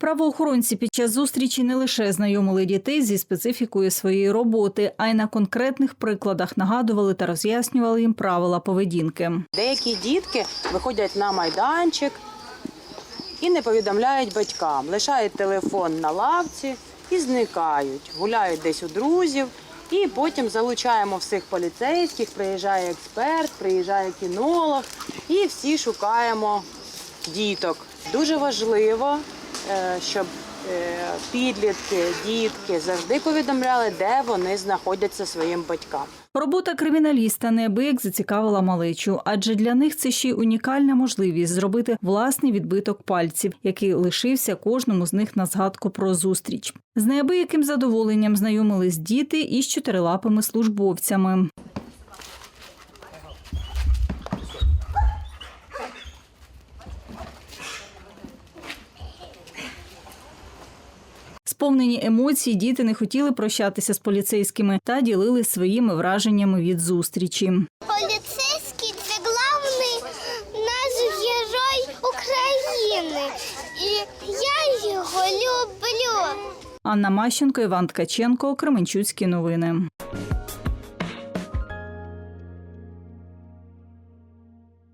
Правоохоронці під час зустрічі не лише знайомили дітей зі специфікою своєї роботи, а й на конкретних прикладах нагадували та роз'яснювали їм правила поведінки. Деякі дітки виходять на майданчик і не повідомляють батькам, лишають телефон на лавці і зникають, гуляють десь у друзів. І потім залучаємо всіх поліцейських, приїжджає експерт, приїжджає кінолог, і всі шукаємо діток. Дуже важливо, щоб е, підлітки, дітки завжди повідомляли, де вони знаходяться своїм батькам. Робота криміналіста неабияк зацікавила малечу, адже для них це ще й унікальна можливість зробити власний відбиток пальців, який лишився кожному з них на згадку про зустріч. З неабияким задоволенням знайомились діти із чотирилапими службовцями. Сповнені емоцій, діти не хотіли прощатися з поліцейськими та ділили своїми враженнями від зустрічі. Поліцейський це главний наш герой України. І я його люблю. Анна Мащенко, Іван Ткаченко, Кременчуцькі новини.